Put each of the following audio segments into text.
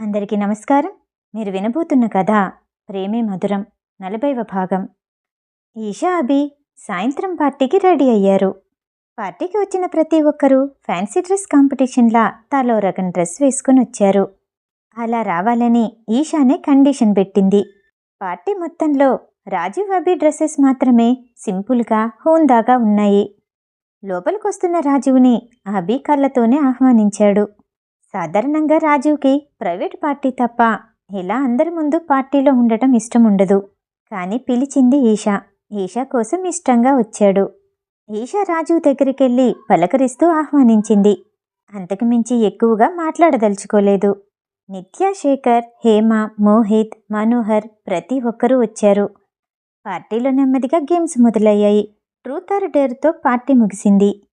అందరికీ నమస్కారం. మీరు వినబోతున్న కథ ప్రేమే మధురం నలభైవ భాగం. ఈషా అభి సాయంత్రం పార్టీకి రెడీ అయ్యారు. పార్టీకి వచ్చిన ప్రతి ఒక్కరూ ఫ్యాన్సీ డ్రెస్ కాంపిటీషన్లా తలో రకం డ్రెస్ వేసుకుని వచ్చారు. అలా రావాలని ఈషానే కండిషన్ పెట్టింది. పార్టీ మొత్తంలో రాజీవ్ అభి డ్రెస్సెస్ మాత్రమే సింపుల్గా హోందాగా ఉన్నాయి. లోపలికొస్తున్న రాజీవ్ని అభి కళ్ళతోనే ఆహ్వానించాడు. సాధారణంగా రాజీవ్కి ప్రైవేట్ పార్టీ తప్ప ఇలా అందరి ముందు పార్టీలో ఉండటం ఇష్టం ఉండదు. కానీ పిలిచింది ఈషా. ఈషా కోసం ఇష్టంగా వచ్చాడు. ఈషా రాజీవ్ దగ్గరికి వెళ్ళి పలకరిస్తూ ఆహ్వానించింది. అంతకు మించి ఎక్కువగా మాట్లాడదలుచుకోలేదు. నిత్య శేఖర్ హేమ మోహిత్ మనోహర్ ప్రతి ఒక్కరూ వచ్చారు. పార్టీలో నెమ్మదిగా గేమ్స్ మొదలయ్యాయి. ట్రూత్ ఆర్ డేర్తో పార్టీ ముగిసింది.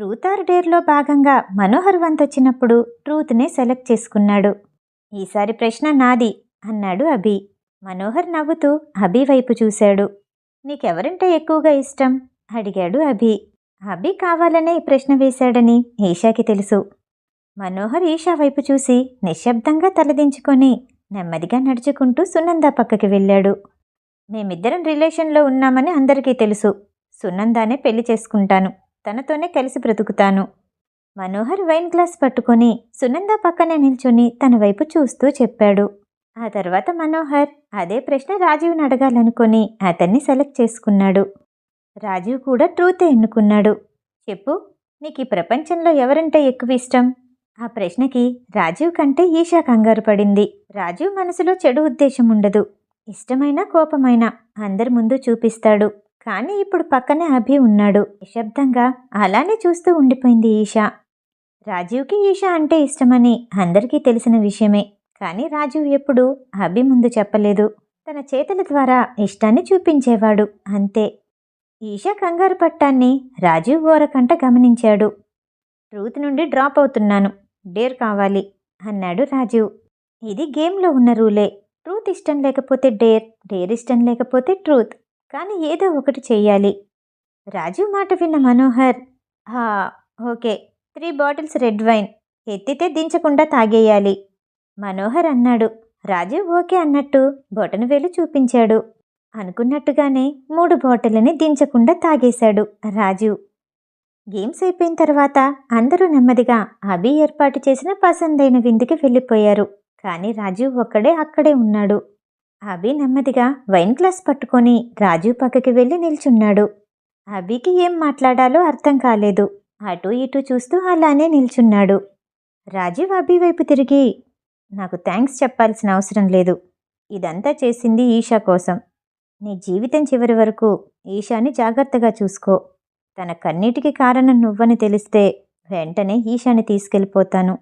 ట్రూత్ ఆర్ డేర్లో భాగంగా మనోహర్ వంత్ వచ్చినప్పుడు ట్రూత్నే సెలెక్ట్ చేసుకున్నాడు. ఈసారి ప్రశ్న నాది అన్నాడు అభి. మనోహర్ నవ్వుతూ అభి వైపు చూశాడు. నీకెవరంటే ఎక్కువగా ఇష్టం? అడిగాడు అభి. అభి కావాలనే ప్రశ్న వేశాడని ఈషాకి తెలుసు. మనోహర్ ఈషా వైపు చూసి నిశ్శబ్దంగా తలదించుకొని నెమ్మదిగా నడుచుకుంటూ సునంద పక్కకి వెళ్ళాడు. మేమిద్దరం రిలేషన్లో ఉన్నామని అందరికీ తెలుసు. సునందానే పెళ్ళి చేసుకుంటాను. తనతోనే కలిసి బ్రతుకుతాను. మనోహర్ వైన్ గ్లాస్ పట్టుకొని సునంద పక్కనే నిల్చుని తన వైపు చూస్తూ చెప్పాడు. ఆ తర్వాత మనోహర్ అదే ప్రశ్న రాజీవ్ని అడగాలనుకొని అతన్ని సెలెక్ట్ చేసుకున్నాడు. రాజీవ్ కూడా ట్రూతే ఎన్నుకున్నాడు. చెప్పు నీకు ఈ ప్రపంచంలో ఎవరంటే ఎక్కువ ఇష్టం? ఆ ప్రశ్నకి రాజీవ్ కంటే ఈషా కంగారు పడింది. రాజీవ్ మనసులో చెడు ఉద్దేశం ఉండదు. ఇష్టమైన కోపమైన అందరి ముందు చూపిస్తాడు. కానీ ఇప్పుడు పక్కనే అభి ఉన్నాడు. నిశ్శబ్దంగా అలానే చూస్తూ ఉండిపోయింది ఈషా. రాజీవ్కి ఈషా అంటే ఇష్టమని అందరికీ తెలిసిన విషయమే. కానీ రాజీవ్ ఎప్పుడూ అభి ముందు చెప్పలేదు. తన చేతుల ద్వారా ఇష్టాన్ని చూపించేవాడు. అంతే. ఈషా కంగారు పట్టాన్ని రాజీవ్ ఓరకంట గమనించాడు. ట్రూత్ నుండి డ్రాప్ అవుతున్నాను. డేర్ కావాలి అన్నాడు రాజీవ్. ఇది గేమ్లో ఉన్న రూలే. ట్రూత్ ఇష్టం లేకపోతే డేర్ డేర్ ఇష్టం లేకపోతే ట్రూత్. కానీ ఏదో ఒకటి చేయాలి రాజు మాట విన్న మనోహర్ హా okay three bottles red wine ఎత్తితే దించకుండా తాగేయాలి. మనోహర్ అన్నాడు రాజు ఓకే అన్నట్టు బొటన వేలు చూపించాడు. అనుకున్నట్టుగానే మూడు బాటిల్ని దించకుండా తాగేశాడు రాజు. గేమ్స్ అయిపోయిన తర్వాత అందరూ నెమ్మదిగా అభి ఏర్పాటు చేసిన పసందైన విందుకి వెళ్ళిపోయారు. కానీ రాజు ఒక్కడే అక్కడే ఉన్నాడు. అభి నెమ్మదిగా వైన్ గ్లాస్ పట్టుకొని రాజు పక్కకి వెళ్ళి నిల్చున్నాడు. అభికి ఏం మాట్లాడాలో అర్థం కాలేదు. అటు ఇటు చూస్తూ అలానే నిల్చున్నాడు. రాజీవ్ అభి వైపు తిరిగి నాకు థ్యాంక్స్ చెప్పాల్సిన అవసరం లేదు. ఇదంతా చేసింది ఈషా కోసం. నీ జీవితం చివరి వరకు ఈషాని జాగ్రత్తగా చూసుకో. తన కన్నీటికి కారణం నువ్వని తెలిస్తే వెంటనే ఈషాని తీసుకెళ్ళిపోతాను.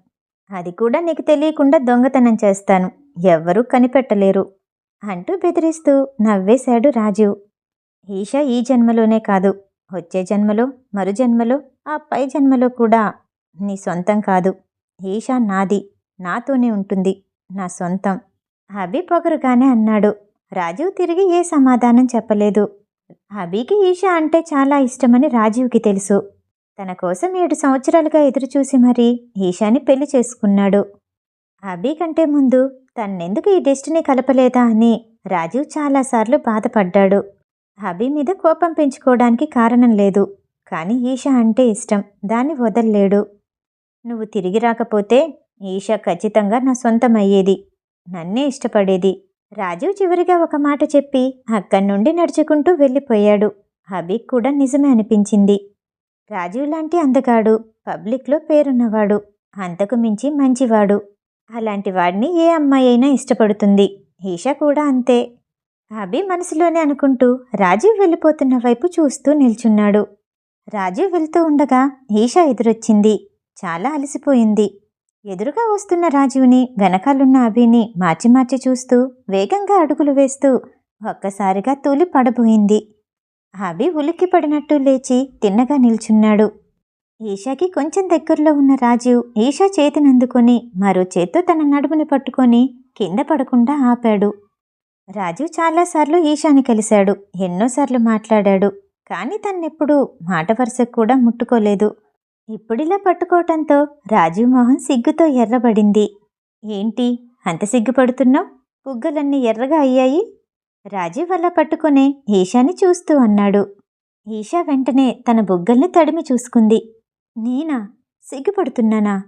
అది కూడా నీకు తెలియకుండా దొంగతనం చేస్తాను. ఎవ్వరూ కనిపెట్టలేరు. అంటూ బెదిరిస్తూ నవ్వేశాడు రాజీవ్. ఈషా ఈ జన్మలోనే కాదు వచ్చే జన్మలో మరు జన్మలో ఆ పై జన్మలో కూడా నీ సొంతం కాదు. ఈషా నాది నాతోనే ఉంటుంది నా సొంతం. అభి పొగరుగానే అన్నాడు. రాజీవ్ తిరిగి ఏ సమాధానం చెప్పలేదు. అభికి ఈషా అంటే చాలా ఇష్టమని రాజీవ్కి తెలుసు. తన కోసం ఏడు సంవత్సరాలుగా ఎదురుచూసి మరీ ఈషాని పెళ్ళి చేసుకున్నాడు. అభి కంటే ముందు తన్నెందుకు ఈ డెస్టినీ కలపలేదా అని రాజీవ్ చాలాసార్లు బాధపడ్డాడు. అభి మీద కోపం పెంచుకోవడానికి కారణం లేదు. కానీ ఈషా అంటే ఇష్టం. దాన్ని వదల్లేడు. నువ్వు తిరిగి రాకపోతే ఈషా ఖచ్చితంగా నా సొంతం అయ్యేది. నన్నే ఇష్టపడేది. రాజీవ్ చివరిగా ఒక మాట చెప్పి అక్కడి నుండి నడుచుకుంటూ వెళ్ళిపోయాడు. అభిక్ కూడా నిజమే అనిపించింది. రాజీవ్ లాంటి అందగాడు పబ్లిక్లో పేరున్నవాడు అంతకు మించి మంచివాడు. అలాంటి వాడిని ఏ అమ్మాయి అయినా ఇష్టపడుతుంది. ఈషా కూడా అంతే. అభి మనసులోనే అనుకుంటూ రాజీవ్ వెళ్ళిపోతున్న వైపు చూస్తూ నిల్చున్నాడు. రాజీవ్ వెళ్తూ ఉండగా ఈషా ఎదురొచ్చింది. చాలా అలసిపోయింది. ఎదురుగా వస్తున్న రాజీవ్ని వెనకాలున్న అభిని మార్చి మార్చి చూస్తూ వేగంగా అడుగులు వేస్తూ ఒక్కసారిగా తూలి పడబోయింది. అభి ఉలిక్కి పడినట్టు లేచి తిన్నగా నిల్చున్నాడు. ఈషాకి కొంచెం దగ్గరలో ఉన్న రాజీవ్ ఈషా చేతిని అందుకొని మరో చేత్తో తన నడుముని పట్టుకొని కింద పడకుండా ఆపాడు. రాజీవ్ చాలాసార్లు ఈషాని కలిశాడు. ఎన్నోసార్లు మాట్లాడాడు. కానీ తన్నెప్పుడూ మాట వరుసకు కూడా ముట్టుకోలేదు. ఇప్పుడిలా పట్టుకోవటంతో రాజీవ్ మోహన్ సిగ్గుతో ఎర్రబడింది. ఏంటి? అంత సిగ్గుపడుతున్నావు? బుగ్గలన్నీ ఎర్రగా అయ్యాయి? రాజీవ్ వల్ల పట్టుకునే ఈషాని చూస్తూ అన్నాడు. ఈషా వెంటనే తన బుగ్గల్ని తడిమి చూసుకుంది. నేనా? సిగ్గుపడుతున్నానా?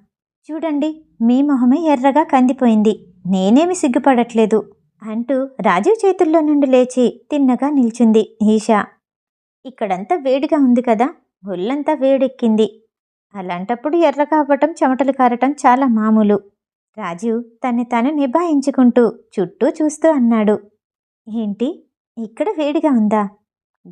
చూడండి మీ మొహమే ఎర్రగా కందిపోయింది. నేనేమి సిగ్గుపడట్లేదు అంటూ రాజీవ్ చేతుల్లో నుండి లేచి తిన్నగా నిల్చుంది ఈషా. ఇక్కడంతా వేడిగా ఉంది కదా ఒళ్ళంతా వేడెక్కింది. అలాంటప్పుడు ఎర్రగా అవ్వటం చెమటలు కారటం చాలా మామూలు. రాజీవ్ తన్ని తాను నిభాయించుకుంటూ చుట్టూ చూస్తూ అన్నాడు. ఏంటి? ఇక్కడ వేడిగా ఉందా?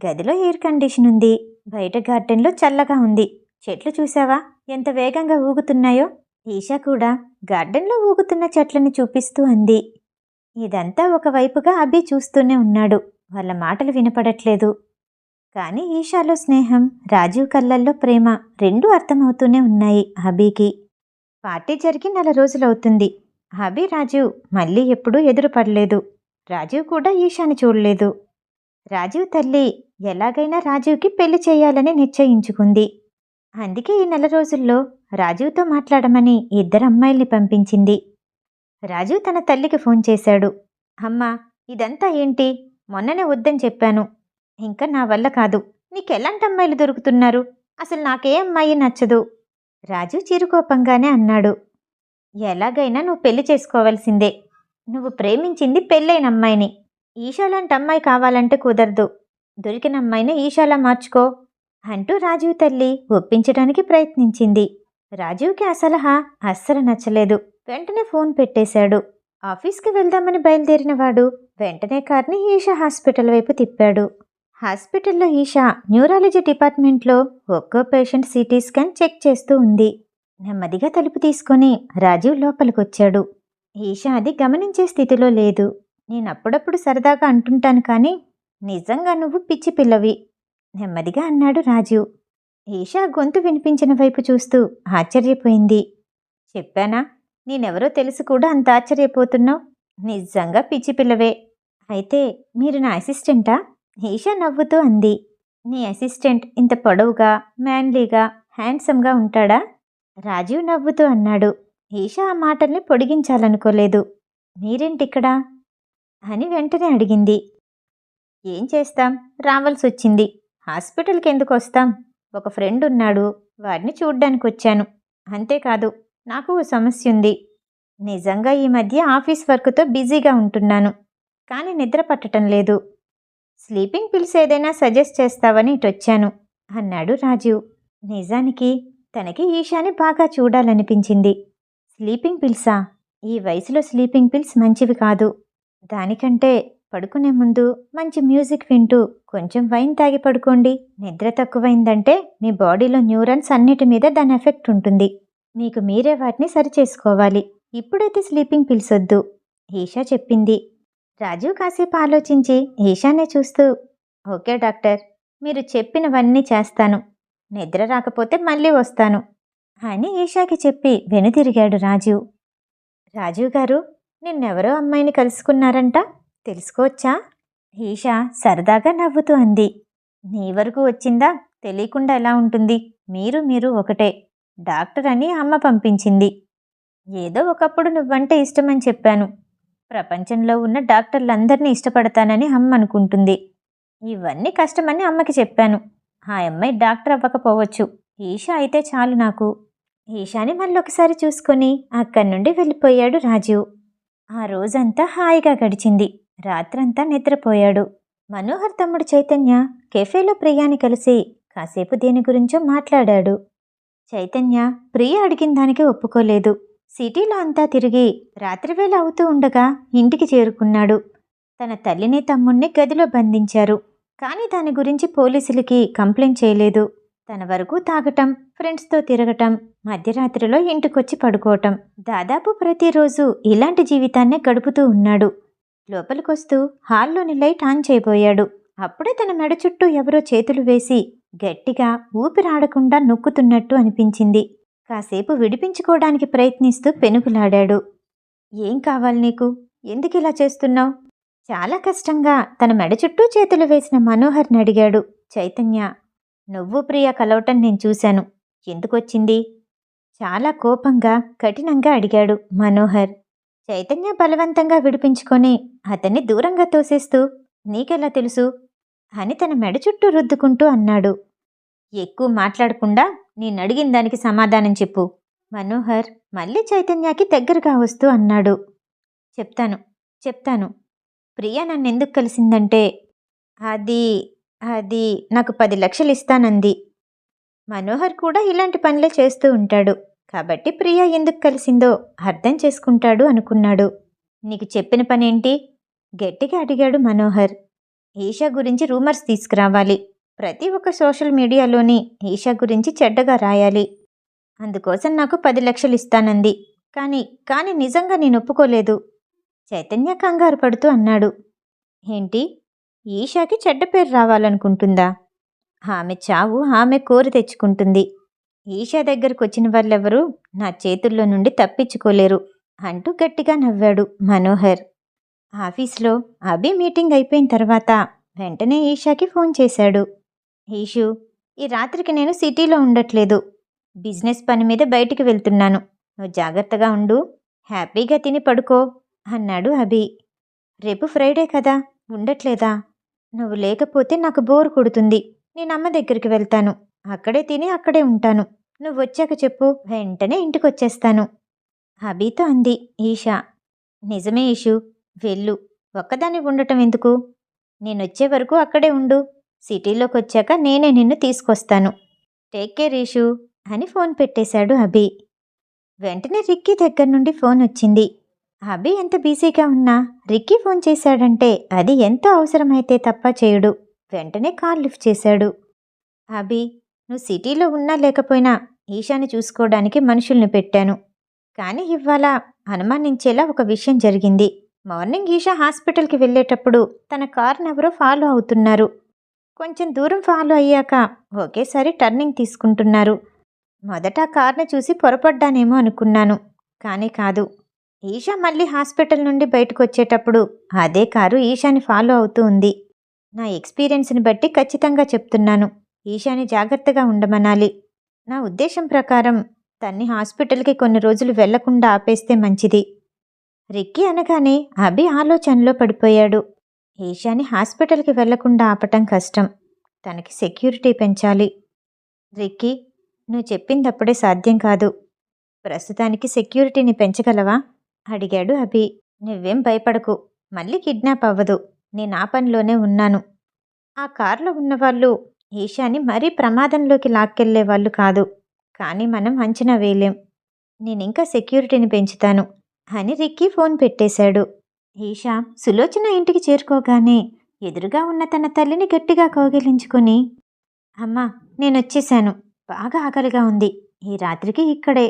గదిలో ఎయిర్ కండిషన్ ఉంది. బయట గార్డెన్లో చల్లగా ఉంది. చెట్లు చూసావా ఎంత వేగంగా ఊగుతున్నాయో? ఈషా కూడా గార్డెన్లో ఊగుతున్న చెట్లని చూపిస్తూ అంది. ఇదంతా ఒకవైపుగా అభి చూస్తూనే ఉన్నాడు. వాళ్ళ మాటలు వినపడట్లేదు. కానీ ఈషాలో స్నేహం రాజీవ్ కళ్ళల్లో ప్రేమ రెండూ అర్థమవుతూనే ఉన్నాయి అభికి. పార్టీ జరిగి నెల రోజులవుతుంది. అభి రాజీవ్ మళ్ళీ ఎప్పుడూ ఎదురుపడలేదు. రాజీవ్ కూడా ఈషాని చూడలేదు. రాజీవ్ తల్లి ఎలాగైనా రాజీవ్కి పెళ్ళి చేయాలని నిశ్చయించుకుంది. అందుకే ఈ నెల రోజుల్లో రాజీవ్తో మాట్లాడమని ఇద్దరు అమ్మాయిల్ని పంపించింది. రాజు తన తల్లికి ఫోన్ చేశాడు. అమ్మా ఇదంతా ఏంటి? మొన్ననే వద్దని చెప్పాను. ఇంకా నా వల్ల కాదు. నీకెలాంటి అమ్మాయిలు దొరుకుతున్నారు? అసలు నాకే అమ్మాయి నచ్చదు. రాజు చిరుకోపంగానే అన్నాడు. ఎలాగైనా నువ్వు పెళ్ళి చేసుకోవాల్సిందే. నువ్వు ప్రేమించింది పెళ్ళైన అమ్మాయిని. ఈషాలాంటి అమ్మాయి కావాలంటే కుదరదు. దొరికిన అమ్మాయిని ఈషాలా మార్చుకో. అంటూ రాజీవ్ తల్లి ఒప్పించడానికి ప్రయత్నించింది. రాజీవ్కి ఆ సలహా అస్సలు నచ్చలేదు. వెంటనే ఫోన్ పెట్టేశాడు. ఆఫీస్కి వెళ్దామని బయలుదేరిన వాడు వెంటనే కార్ని ఈషా హాస్పిటల్ వైపు తిప్పాడు. హాస్పిటల్లో ఈషా న్యూరాలజీ డిపార్ట్మెంట్లో ఒక్కో పేషెంట్ సిటీ స్కాన్ చెక్ చేస్తూ ఉంది. నెమ్మదిగా తలుపు తీసుకొని రాజీవ్ లోపలికొచ్చాడు. ఈషా అది గమనించే స్థితిలో లేదు. నేనప్పుడప్పుడు సరదాగా అంటుంటాను కానీ నిజంగా నువ్వు పిచ్చి పిల్లవి. నెమ్మదిగా అన్నాడు రాజీవ్. ఈషా గొంతు వినిపించిన వైపు చూస్తూ ఆశ్చర్యపోయింది. చెప్పానా? నేనెవరో తెలిసి కూడా అంత ఆశ్చర్యపోతున్నావు? నిజంగా పిచ్చి పిల్లవే. అయితే మీరు నా అసిస్టెంటా? ఈషా నవ్వుతూ అంది. నీ అసిస్టెంట్ ఇంత పొడవుగా మ్యాన్లీగా హ్యాండ్సమ్గా ఉంటాడా? రాజీవ్ నవ్వుతూ అన్నాడు. ఈషా ఆ మాటల్ని పొడిగించాలనుకోలేదు. మీరేంటిక్కడా? అని వెంటనే అడిగింది. ఏం చేస్తాం? రావాల్సి వచ్చింది హాస్పిటల్కి ఎందుకు వస్తాం ఒక ఫ్రెండ్ ఉన్నాడు వాడిని చూడ్డానికి వచ్చాను అంతేకాదు నాకు ఓ సమస్య ఉంది నిజంగా ఈ మధ్య ఆఫీస్ వర్క్తో బిజీగా ఉంటున్నాను. కానీ నిద్ర పట్టడం లేదు. స్లీపింగ్ పిల్స్ ఏదైనా సజెస్ట్ చేస్తావని ఇటొచ్చాను అన్నాడు రాజీవ్ నిజానికి తనకి ఈషాని బాగా చూడాలనిపించింది. స్లీపింగ్ పిల్సా? ఈ వయసులో స్లీపింగ్ పిల్స్ మంచివి కాదు. దానికంటే పడుకునే ముందు మంచి మ్యూజిక్ వింటూ కొంచెం వైన్ తాగి పడుకోండి. నిద్ర తక్కువైందంటే మీ బాడీలో న్యూరాన్స్ అన్నిటి మీద దాని ఎఫెక్ట్ ఉంటుంది. మీకు మీరే వాటిని సరిచేసుకోవాలి. ఇప్పుడైతే స్లీపింగ్ పిల్స్ వద్దు. ఈషా చెప్పింది. రాజు కాసేపు ఆలోచించి ఈషానే చూస్తూ ఓకే డాక్టర్ మీరు చెప్పినవన్నీ చేస్తాను. నిద్ర రాకపోతే మళ్ళీ వస్తాను. అని ఈషాకి చెప్పి వెనుతిరిగాడు రాజు. రాజు గారు నిన్నెవరో అమ్మాయిని కలుసుకున్నారంట? తెలుసుకోవచ్చా? ఈషా సరదాగా నవ్వుతూ అంది. నీ వరకు వచ్చిందా? తెలియకుండా ఎలా ఉంటుంది? మీరు మీరు ఒకటే. డాక్టర్ అని అమ్మ పంపించింది. ఏదో ఒకప్పుడు నువ్వంటే ఇష్టమని చెప్పాను. ప్రపంచంలో ఉన్న డాక్టర్లందరినీ ఇష్టపడతానని అమ్మ అనుకుంటుంది. ఇవన్నీ కష్టమని అమ్మకి చెప్పాను. ఆ అమ్మాయి డాక్టర్ అవ్వకపోవచ్చు. ఈషా అయితే చాలు నాకు. ఈషాని మళ్ళొకసారి చూసుకొని అక్కడి నుండి వెళ్ళిపోయాడు రాజీవ్. ఆ రోజంతా హాయిగా గడిచింది. రాత్రంతా నిద్రపోయాడు. మనోహర్ తమ్ముడు చైతన్య కెఫేలో ప్రియాని కలిసి కాసేపు దేని గురించో మాట్లాడాడు. చైతన్య ప్రియ అడిగిన దానికి ఒప్పుకోలేదు. సిటీలో అంతా తిరిగి రాత్రివేళ అవుతూ ఉండగా ఇంటికి చేరుకున్నాడు. తన తల్లిని తమ్ముణ్ణి గదిలో బంధించారు. కానీ దాని గురించి పోలీసులకి కంప్లైంట్ చేయలేదు. తన వరకు తాగటం ఫ్రెండ్స్తో తిరగటం మధ్యరాత్రిలో ఇంటికొచ్చి పడుకోవటం దాదాపు ప్రతిరోజు ఇలాంటి జీవితాన్నే గడుపుతూ ఉన్నాడు. లోపలికొస్తూ హాల్లోని లైట్ ఆన్ చేయబోయాడు. అప్పుడే తన మెడ చుట్టూ ఎవరో చేతులు వేసి గట్టిగా ఊపిరాడకుండా నొక్కుతున్నట్టు అనిపించింది. కాసేపు విడిపించుకోవడానికి ప్రయత్నిస్తూ పెనుగులాడాడు. ఏం కావాలి నీకు? ఎందుకు ఇలా చేస్తున్నావు? చాలా కష్టంగా తన మెడ చుట్టూ చేతులు వేసిన మనోహర్ని అడిగాడు. చైతన్య నువ్వు ప్రియ కలవటం నేను చూశాను. ఎందుకొచ్చింది? చాలా కోపంగా కఠినంగా అడిగాడు మనోహర్. చైతన్య బలవంతంగా విడిపించుకొని అతన్ని దూరంగా తోసేస్తూ నీకెలా తెలుసు? అని తన మెడ చుట్టూ రుద్దుకుంటూ అన్నాడు. ఎక్కువ మాట్లాడకుండా నేనడిగిన దానికి సమాధానం చెప్పు. మనోహర్ మళ్ళీ చైతన్యకి దగ్గరగా వస్తూ అన్నాడు. చెప్తాను చెప్తాను. ప్రియా నన్ను ఎందుకు కలిసిందంటే అది అది నాకు పది లక్షలు ఇస్తానంది. మనోహర్ కూడా ఇలాంటి పనులే చేస్తూ ఉంటాడు. కాబట్టి ప్రియా ఎందుకు కలిసిందో అర్థం చేసుకుంటాడు అనుకున్నాడు. నీకు చెప్పిన పనేంటి? గట్టిగా అడిగాడు మనోహర్. ఈషా గురించి రూమర్స్ తీసుకురావాలి. ప్రతి ఒక్క సోషల్ మీడియాలోని ఈషా గురించి చెడ్డగా రాయాలి. అందుకోసం నాకు పది లక్షలు ఇస్తానంది. కానీ కానీ నిజంగా నేను ఒప్పుకోలేదు. చైతన్య కంగారు పడుతూ అన్నాడు. ఏంటి? ఈషాకి చెడ్డ పేరు రావాలనుకుంటుందా? ఆమె చావు ఆమె కోరి తెచ్చుకుంటుంది. ఈషా దగ్గరకు వచ్చిన వాళ్ళెవరూ నా చేతుల్లో నుండి తప్పించుకోలేరు అంటూ గట్టిగా నవ్వాడు మనోహర్. ఆఫీస్లో అభి మీటింగ్ అయిపోయిన తర్వాత వెంటనే ఈషాకి ఫోన్ చేశాడు. ఈషు ఈ రాత్రికి నేను సిటీలో ఉండట్లేదు. బిజినెస్ పని మీద బయటికి వెళ్తున్నాను. నువ్వు జాగ్రత్తగా ఉండు హ్యాపీగా తిని పడుకో అన్నాడు అభి. రేపు ఫ్రైడే కదా ఉండట్లేదా? నువ్వు లేకపోతే నాకు బోర్ కొడుతుంది. నేను అమ్మ దగ్గరికి వెళ్తాను. అక్కడే తిని అక్కడే ఉంటాను. నువ్వు వచ్చాక చెప్పు. వెంటనే ఇంటికి వచ్చేస్తాను అభితో అంది ఈషా. నిజమే ఈషు. వెళ్ళు. ఒక్కదాన్ని ఉండటం ఎందుకు? నేనొచ్చే వరకు అక్కడే ఉండు. సిటీలోకి వచ్చాక నేనే నిన్ను తీసుకొస్తాను. టేక్ కేర్ ఈషు అని ఫోన్ పెట్టేశాడు అభి వెంటనే రిక్కీ దగ్గర నుండి ఫోన్ వచ్చింది. అభి ఎంత బిజీగా ఉన్నా రిక్కీ ఫోన్ చేశాడంటే అది ఎంతో అవసరమైతే తప్ప చేయడు. వెంటనే కాల్ లిఫ్ట్ చేశాడు. అభి నువ్వు సిటీలో ఉన్నా లేకపోయినా ఈషాని చూసుకోవడానికి మనుషుల్ని పెట్టాను. కానీ ఇవాళ అనుమానించేలా ఒక విషయం జరిగింది. మార్నింగ్ ఈషా హాస్పిటల్కి వెళ్ళేటప్పుడు తన కార్ని ఎవరో ఫాలో అవుతున్నారు. కొంచెం దూరం ఫాలో అయ్యాక ఒకేసారి టర్నింగ్ తీసుకుంటున్నారు. మొదట ఆ కార్ని చూసి పొరపడ్డానేమో అనుకున్నాను. కానీ కాదు. ఈషా మళ్ళీ హాస్పిటల్ నుండి బయటకు వచ్చేటప్పుడు అదే కారు ఈషాని ఫాలో అవుతూ ఉంది. నా ఎక్స్పీరియన్స్ని బట్టి ఖచ్చితంగా చెప్తున్నాను. ఈషాని జాగ్రత్తగా ఉండమనాలి. నా ఉద్దేశం ప్రకారం తన్ని హాస్పిటల్కి కొన్ని రోజులు వెళ్ళకుండా ఆపేస్తే మంచిది. రిక్కీ అనగానే అభి ఆలోచనలో పడిపోయాడు. ఈషాని హాస్పిటల్కి వెళ్ళకుండా ఆపటం కష్టం. తనకి సెక్యూరిటీ పెంచాలి. రిక్కీ నువ్వు చెప్పిందప్పుడే సాధ్యం కాదు. ప్రస్తుతానికి సెక్యూరిటీని పెంచగలవా? అడిగాడు అభి. నువ్వేం భయపడకు. మళ్ళీ కిడ్నాప్ అవ్వదు. నేను ఆ పనిలోనే ఉన్నాను. ఆ కార్లో ఉన్నవాళ్ళు ఈషాని మరీ ప్రమాదంలోకి లాక్కెళ్ళే వాళ్ళు కాదు. కానీ మనం అంచనా వేయలేం. నేనింకా సెక్యూరిటీని పెంచుతాను అని రిక్కీ ఫోన్ పెట్టేశాడు. ఈషా సులోచన ఇంటికి చేరుకోగానే ఎదురుగా ఉన్న తన తల్లిని గట్టిగా కౌగిలించుకొని అమ్మా నేనొచ్చేశాను. బాగా ఆకలిగా ఉంది. ఈ రాత్రికి ఇక్కడే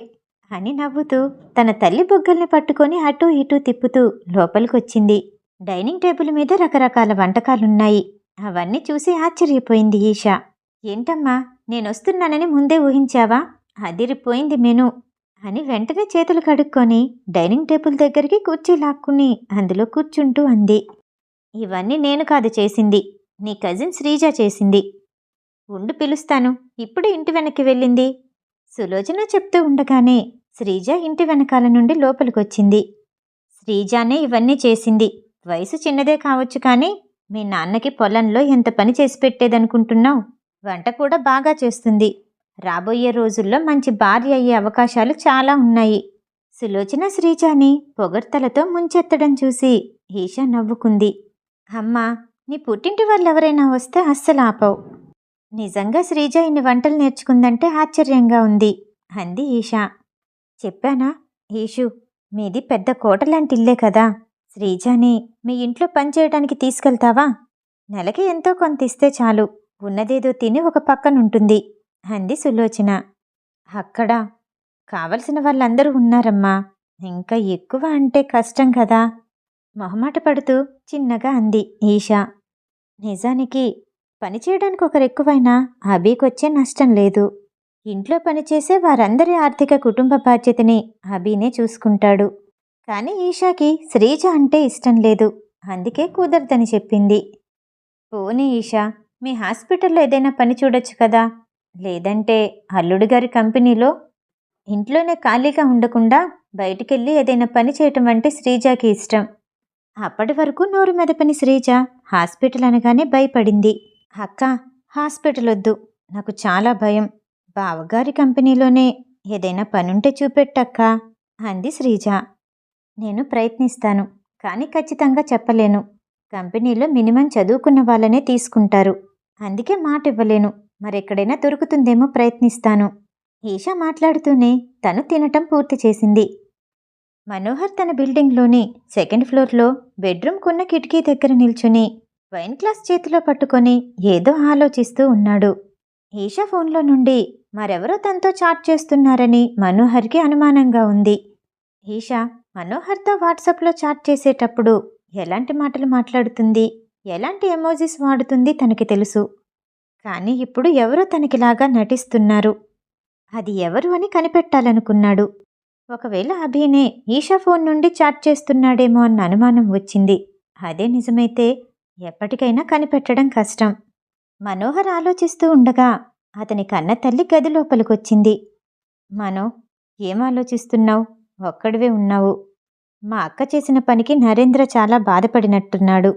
అని నవ్వుతూ తన తల్లి బుగ్గల్ని పట్టుకొని అటూ ఇటూ తిప్పుతూ లోపలికొచ్చింది. డైనింగ్ టేబుల్ మీద రకరకాల వంటకాలున్నాయి. అవన్నీ చూసి ఆశ్చర్యపోయింది ఈషా. ఏంటమ్మా నేనొస్తున్నానని ముందే ఊహించావా? అదిరిపోయింది మెను అని వెంటనే చేతులు కడుక్కొని డైనింగ్ టేబుల్ దగ్గరికి కుర్చీ లాక్కుని అందులో కూర్చుంటూ అంది. ఇవన్నీ నేను కాదు చేసింది. నీ కజిన్ శ్రీజ చేసింది. ఉండు పిలుస్తాను. ఇప్పుడు ఇంటి వెనక్కి వెళ్ళింది. సులోచన చెప్తూ ఉండగానే శ్రీజ ఇంటి వెనకాల నుండి లోపలికొచ్చింది. శ్రీజానే ఇవన్నీ చేసింది. వయసు చిన్నదే కావచ్చు కానీ మీ నాన్నకి పొలంలో ఎంత పని చేసి పెట్టేదనుకుంటున్నావు? వంట కూడా బాగా చేస్తుంది. రాబోయే రోజుల్లో మంచి భార్య అయ్యే అవకాశాలు చాలా ఉన్నాయి. సులోచన శ్రీజాని పొగడ్తలతో ముంచెత్తడం చూసి ఈషా నవ్వుకుంది. అమ్మా నీ పుట్టింటి వాళ్ళు ఎవరైనా వస్తే అస్సలు ఆపవు. నిజంగా శ్రీజ ఇన్ని వంటలు నేర్చుకుందంటే ఆశ్చర్యంగా ఉంది అంది ఈషా. చెప్పానా? ఈషు మీది పెద్ద కోటలాంటి ఇల్లే కదా. శ్రీజాని మీ ఇంట్లో పనిచేయడానికి తీసుకెళ్తావా? నెలకి ఎంతో కొంత ఇస్తే చాలు. ఉన్నదేదో తిని ఒక పక్కనుంటుంది అంది సులోచన. అక్కడ? కావలసిన వాళ్ళందరూ ఉన్నారమ్మా. ఇంకా ఎక్కువ అంటే కష్టం కదా? మొహమాట పడుతూ చిన్నగా అంది ఈషా. నిజానికి పనిచేయడానికి ఒకరు ఎక్కువైనా అబీకొచ్చే నష్టం లేదు. ఇంట్లో పనిచేసే వారందరి ఆర్థిక కుటుంబ బాధ్యతని అబీనే చూసుకుంటాడు. కానీ ఈషాకి శ్రీజ అంటే ఇష్టం లేదు. అందుకే కుదరదని చెప్పింది. పోనీ ఈషా మీ హాస్పిటల్లో ఏదైనా పని చూడొచ్చు కదా? లేదంటే అల్లుడు గారి కంపెనీలో ఇంట్లోనే ఖాళీగా ఉండకుండా బయటికెళ్ళి ఏదైనా పని చేయటం అంటే శ్రీజాకి ఇష్టం. అప్పటి వరకు నోరు మెదపని శ్రీజ హాస్పిటల్ అనగానే భయపడింది. అక్క హాస్పిటల్ వద్దు. నాకు చాలా భయం. బావగారి కంపెనీలోనే ఏదైనా పనుంటే చూపెట్టక్క అంది శ్రీజ. నేను ప్రయత్నిస్తాను. కానీ ఖచ్చితంగా చెప్పలేను. కంపెనీలో మినిమం చదువుకున్న వాళ్ళనే తీసుకుంటారు. అందుకే మాట ఇవ్వలేను మరెక్కడైనా దొరుకుతుందేమో ప్రయత్నిస్తాను. ఈషా మాట్లాడుతూనే తను తినటం పూర్తి చేసింది. మనోహర్ తన బిల్డింగ్లోని సెకండ్ ఫ్లోర్లో బెడ్రూమ్కున్న కిటికీ దగ్గర నిల్చుని వైన్ గ్లాస్ చేతిలో పట్టుకొని ఏదో ఆలోచిస్తూ ఉన్నాడు. ఈషా ఫోన్లో నుండి మరెవరో తనతో చాట్ చేస్తున్నారని మనోహర్కి అనుమానంగా ఉంది. ఈషా మనోహర్తో వాట్సాప్లో చాట్ చేసేటప్పుడు ఎలాంటి మాటలు మాట్లాడుతుంది ఎలాంటి ఎమోజీస్ వాడుతుంది తనకి తెలుసు. కానీ ఇప్పుడు ఎవరో తనకిలాగా నటిస్తున్నారు. అది ఎవరు అని కనిపెట్టాలనుకున్నాడు. ఒకవేళ అభినే ఈషా ఫోన్ నుండి చాట్ చేస్తున్నాడేమో అన్న అనుమానం వచ్చింది. అదే నిజమైతే ఎప్పటికైనా కనిపెట్టడం కష్టం. మనోహర్ ఆలోచిస్తూ ఉండగా అతని కన్న తల్లి గది లోపలికొచ్చింది. మనో ఏం ఆలోచిస్తున్నావు? ఒక్కడివే ఉన్నావు. మా అక్క చేసిన పనికి నరేంద్ర చాలా బాధపడినట్టున్నాడు.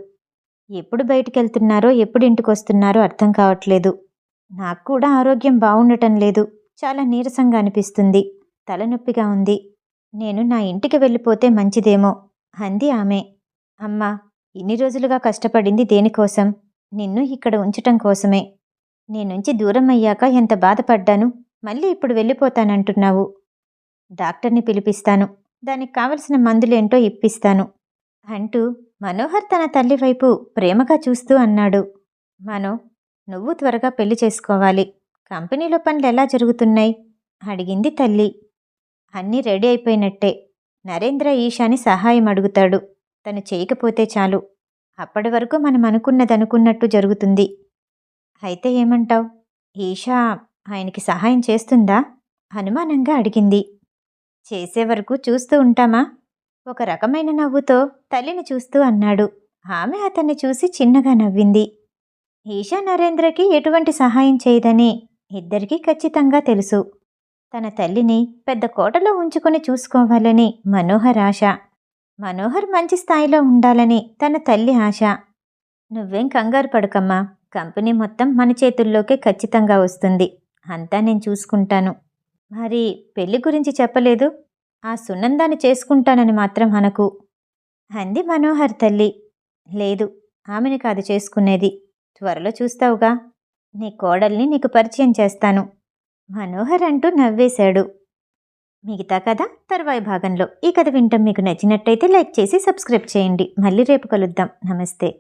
ఎప్పుడు బయటికెళ్తున్నారో ఎప్పుడు ఇంటికొస్తున్నారో అర్థం కావట్లేదు. నాకు కూడా ఆరోగ్యం బాగుండటం లేదు. చాలా నీరసంగా అనిపిస్తుంది. తలనొప్పిగా ఉంది. నేను నా ఇంటికి వెళ్ళిపోతే మంచిదేమో అంది ఆమె. అమ్మా ఇన్ని రోజులుగా కష్టపడింది దేనికోసం? నిన్ను ఇక్కడ ఉంచటం కోసమే. నేనుంచి దూరం అయ్యాక ఎంత బాధపడ్డాను? మళ్ళీ ఇప్పుడు వెళ్ళిపోతానంటున్నావు. డాక్టర్ని పిలిపిస్తాను. దానికి కావలసిన మందులేంటో ఇప్పిస్తాను. అంటూ మనోహర్ తన తల్లి వైపు ప్రేమగా చూస్తూ అన్నాడు. మనో నువ్వు త్వరగా పెళ్ళి చేసుకోవాలి. కంపెనీలో పనులు ఎలా జరుగుతున్నాయి? అడిగింది తల్లి. అన్నీ రెడీ అయిపోయినట్టే. నరేంద్ర ఈశాని సహాయం అడుగుతాడు. తను చేయకపోతే చాలు. అప్పటి వరకు మనం అనుకున్నదనుకున్నట్టు జరుగుతుంది. అయితే ఏమంటావ్? ఈషా ఆయనకి సహాయం చేస్తుందా? అనుమానంగా అడిగింది. చేసే వరకు చూస్తూ ఉంటామా? ఒక రకమైన నవ్వుతో తల్లిని చూస్తూ అన్నాడు. ఆమె అతన్ని చూసి చిన్నగా నవ్వింది. ఈషా నరేంద్రకి ఎటువంటి సహాయం చేయదని ఇద్దరికీ ఖచ్చితంగా తెలుసు. తన తల్లిని పెద్ద కోటలో ఉంచుకొని చూసుకోవాలని మనోహర్ ఆశ. మనోహర్ మంచి స్థాయిలో ఉండాలని తన తల్లి ఆశ. నువ్వేం కంగారు పడకమ్మా. కంపెనీ మొత్తం మన చేతుల్లోకే ఖచ్చితంగా వస్తుంది. అంతా నేను చూసుకుంటాను. మరి పెళ్ళి గురించి చెప్పలేదు. ఆ సునందాన్ని చేసుకుంటానని మాత్రం అనకు. అంది మనోహర్ తల్లి. లేదు ఆమెను కాదు చేసుకునేది. త్వరలో చూస్తావుగా. నీ కోడల్ని నీకు పరిచయం చేస్తాను. మనోహర్ అంటూ నవ్వేశాడు. మిగతా కథ తర్వాయి భాగంలో. ఈ కథ వింటాం మీకు నచ్చినట్టయితే లైక్ చేసి సబ్స్క్రైబ్ చేయండి. మళ్ళీ రేపు కలుద్దాం. నమస్తే.